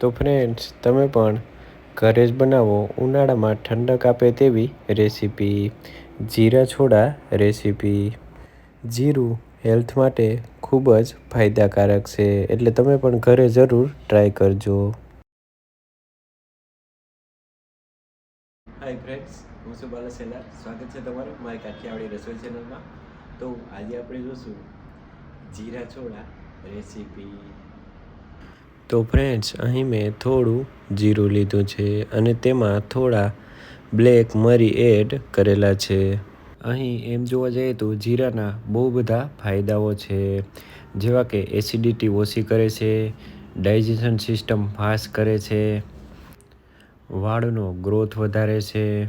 તો ફ્રેન્ડ્સ તમે પણ ઘરે જ બનાવો ઉનાળામાં ઠંડક આપે તેવી રેસીપી જીરા છોડા રેસીપી જીરું હેલ્થ માટે ખૂબ જ ફાયદાકારક છે, એટલે તમે પણ ઘરે જરૂર ટ્રાય કરજો. હાય ફ્રેન્ડ્સ હું છું બાલા સેલાર સ્વાગત છે તમારું મારી કાઠિયાવાડી રસોઈ ચેનલમાં તો આજે આપણે જોશું જીરા છોડા રેસીપી તો ફ્રેન્ડ્સ, અહીં મેં થોડું જીરું લીધું છે અને તેમાં થોડા બ્લેક મરી એડ કરેલા છે. અહીં એમ જોવા જઈએ તો જીરાના બહુ બધા ફાયદાઓ છે. જેવા કે એસિડિટી ઓછી કરે છે, ડાયજેશન સિસ્ટમ ફાસ્ટ કરે છે, વાળનો ગ્રોથ વધારે છે.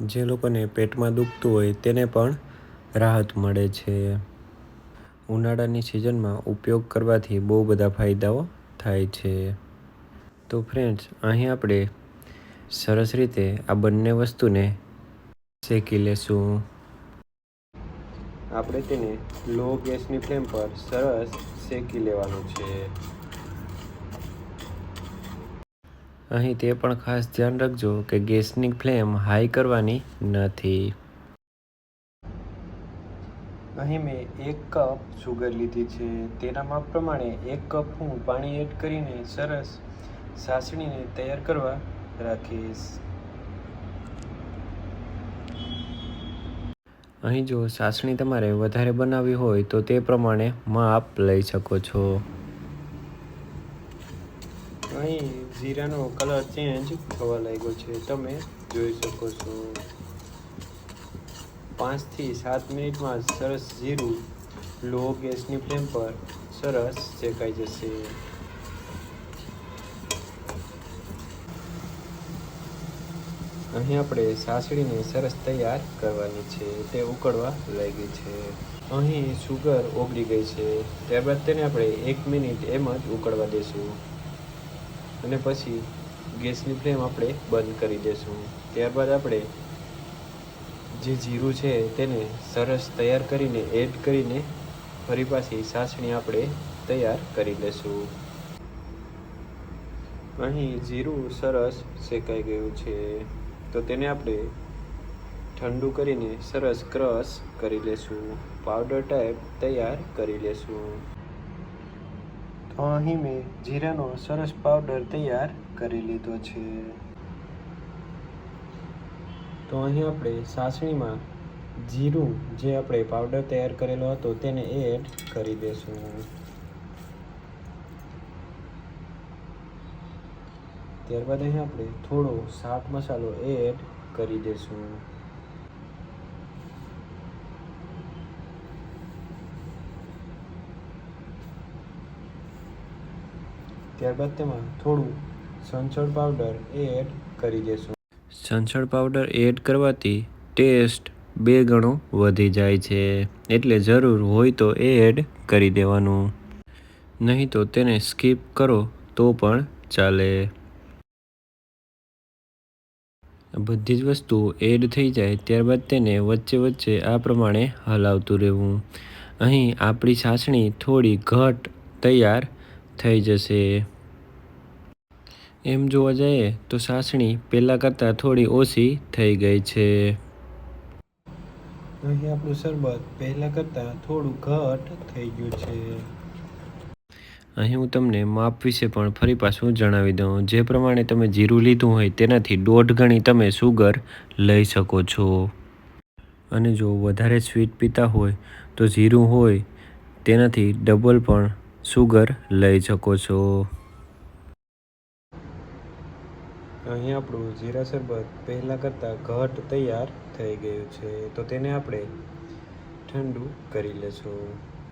જે લોકોને પેટમાં દુખતું હોય તેને પણ રાહત મળે છે. ઉનાળાની સિઝનમાં ઉપયોગ કરવાથી બહુ બધા ફાયદાઓ થાય છે. તો ફ્રેન્ડ્સ અહીં આપણે સરસ રીતે આ બંને વસ્તુને શેકી લેશું. આપણે તેને લો ગેસની ફ્લેમ પર સરસ શેકી લેવાનું છે. અહીં તે પણ ખાસ ધ્યાન રાખજો કે ગેસની ફ્લેમ હાઈ કરવાની નથી. અહીં મેં એક કપ સુગર લીધી છે. તેના માપ પ્રમાણે એક કપ હું પાણી એડ કરીને સરસ સાસણીને તૈયાર કરવા રાખીશ. અહીં જો સાસણી તમારે વધારે બનાવવી હોય તો તે પ્રમાણે માપ લઈ શકો છો. અહીં જીરાનો કલર ચેન્જ થવા લાગ્યો છે. તમે જોઈ શકો છો. પાંચથી સાત મિનિટમાં સરસ જીરું લો ગેસની ફ્લેમ પર સરસ શેકાઈ જશે. અહીં આપણે સાસડીને સરસ તૈયાર કરવાની છે. તે ઉકળવા લાગી છે. અહીં સુગર ઓગળી ગઈ છે. ત્યારબાદ તેને આપણે એક મિનિટ એમ જ ઉકળવા દેશું. અને પછી ગેસની ફ્લેમ આપણે બંધ કરી દેશું. ત્યારબાદ આપણે જે જીરું છે તેને સરસ તૈયાર કરીને એડ કરીને ફરી પાછી સાસણી આપણે તૈયાર કરી લેશું. અહીં જીરું સરસ શેકાઈ ગયું છે. તો તેને આપણે ઠંડુ કરીને સરસ ક્રશ કરી લેશું. પાવડર ટાઈપ તૈયાર કરી લેશું. તો અહીં મેં જીરાનો સરસ પાવડર તૈયાર કરી લીધો છે. તો અહીં આપણે સાસણીમાં જીરું જે આપણે પાવડર તૈયાર કરેલો હતો તેને એડ કરી દઈશું ત્યારબાદ અહીં આપણે થોડો શાક મસાલો એડ કરી દઈશું ત્યારબાદ તેમાં થોડું સંચળ પાવડર એડ કરી દઈશું સંચળ પાવડર એડ કરવાથી ટેસ્ટ બે ગણો વધી જાય છે. એટલે જરૂર હોય તો એ એડ કરી દેવાનું. નહીં તો તેને સ્કીપ કરો તો પણ ચાલે. બધી જ વસ્તુ એડ થઈ જાય ત્યારબાદ તેને વચ્ચે વચ્ચે આ પ્રમાણે હલાવતું રહેવું. અહીં આપણી છાસણી થોડી ઘટ તૈયાર થઈ જશે. એમ જોવા જઈએ તો સાસણી પહેલાં કરતાં થોડી ઓછી થઈ ગઈ છે. અહીં આપણું શરબત પહેલાં કરતાં થોડું ઘટ થઈ ગયું છે. અહીં હું તમને માપ વિશે પણ ફરી પાછું જણાવી દઉં. જે પ્રમાણે તમે જીરું લીધું હોય તેનાથી દોઢ ગણી તમે સુગર લઈ શકો છો. અને જો વધારે સ્વીટ પીતા હોય તો જીરું હોય તેનાથી ડબલ પણ સુગર લઈ શકો છો. અહીં આપણું જીરા શરબત પહેલાં કરતાં ઘટ તૈયાર થઈ ગયું છે. તો તેને આપણે ઠંડુ કરી લેશું.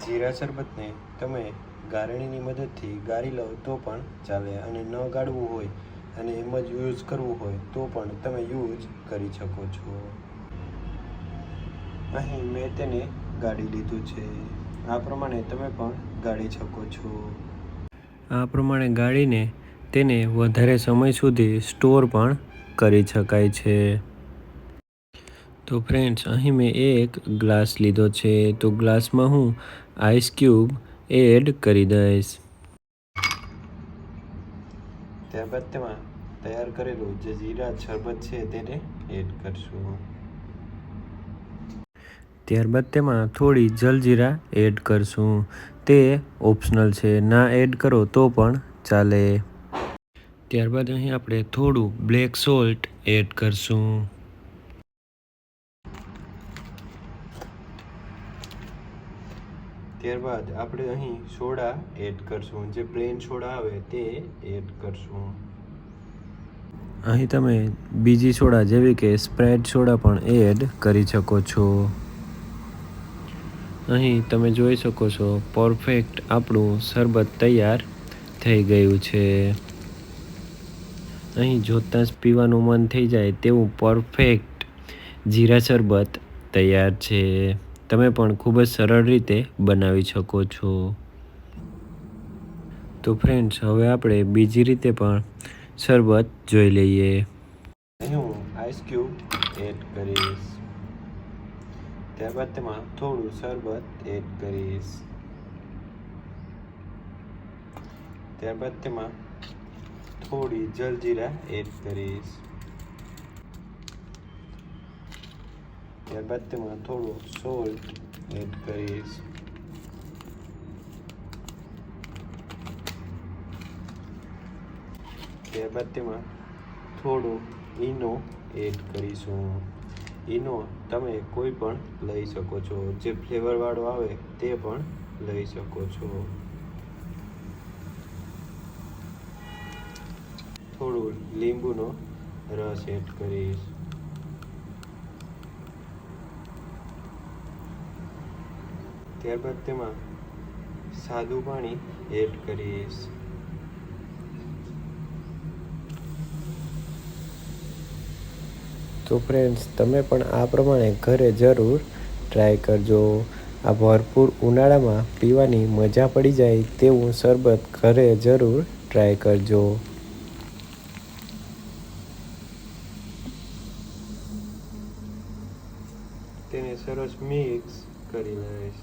જીરા શરબતને તમે ગારણીની મદદથી ગાળી લો તો પણ ચાલે અને ન ગાળવું હોય અને એમ જ યુઝ કરવું હોય તો પણ તમે યુઝ કરી શકો છો. અહીં મેં તેને ગાળી લીધું છે. આ પ્રમાણે તમે પણ ગાળી શકો છો. આ પ્રમાણે ગાળીને તેને વધારે સમય સુધી સ્ટોર પણ કરી શકાય છે. તો ફ્રેન્ડ્સ અહીં મેં એક ગ્લાસ લીધો છે. તો ગ્લાસમાં હું આઈસ ક્યુબ એડ કરી દઈશ. ત્યારબાદ તેમાં તૈયાર કરેલું જે જીરા શરબત છે તેને એડ કરશું. ત્યારબાદ તેમાં થોડી જલજીરા એડ કરશું. તે ઓપ્શનલ છે. ના એડ કરો તો પણ ચાલે. ત્યારબાદ અહીં આપણે થોડું બ્લેક સોલ્ટ એડ કરશું. ત્યારબાદ આપણે અહીં સોડા એડ કરશું. જે પ્લેન સોડા આવે તે એડ કરશું. અહીં તમે બીજી સોડા જેવી કે સ્પ્રેડ સોડા પણ એડ કરી શકો છો. અહીં તમે જોઈ શકો છો પરફેક્ટ આપણું શરબત તૈયાર થઈ ગયું છે. અહીં જોતાં જ પીવાનું મન થઈ જાય તેવું પરફેક્ટ જીરા શરબત તૈયાર છે. તમે પણ ખૂબ જ સરળ રીતે બનાવી શકો છો. તો ફ્રેન્ડ્સ હવે આપણે બીજી રીતે પણ શરબત જોઈ લઈએ. હું આઈસ ક્યુબ એડ કરીશ. ત્યારબાદ તેમાં થોડું શરબત એડ કરીશ. ત્યારબાદ તેમાં થોડી જલજીરા એડ કરીશ. ત્યારબાદ તેમાં થોડો સોલ્ટ એડ કરીશ. ત્યારબાદ તેમાં થોડું ઈનો એડ કરીશું. ઈનો તમે કોઈ પણ લઈ શકો છો. જે ફ્લેવરવાળો આવે તે પણ લઈ શકો છો. થોડું લીંબુનો રસ એડ કરીશ. ત્યારબાદ તેમાં સાદું પાણી એડ કરીશ. તો ફ્રેન્ડ્સ તમે પણ આ પ્રમાણે ઘરે જરૂર ટ્રાય કરજો. આ ભરપૂર ઉનાળામાં પીવાની મજા પડી જાય તેવું શરબત ઘરે જરૂર ટ્રાય કરજો. તેને સરસ મિક્સ કરી લઈશ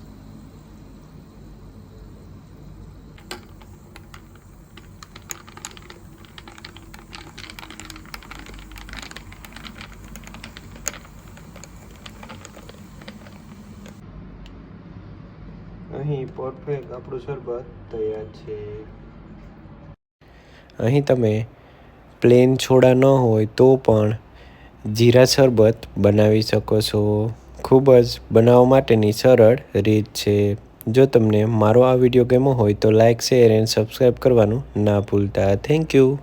અહીં પરફેક્ટ આપણું શરબત તૈયાર છે. અહીં તમે પ્લેન છોડા ન હોય તો પણ જીરા શરબત બનાવી શકો છો. ખૂબ જ બનાવવા માટેની સરળ રીત છે. જો તમને મારો આ વીડિયો ગમ્યો હોય તો લાઇક શેર એન્ડ સબસ્ક્રાઈબ કરવાનું ના ભૂલતા. Thank you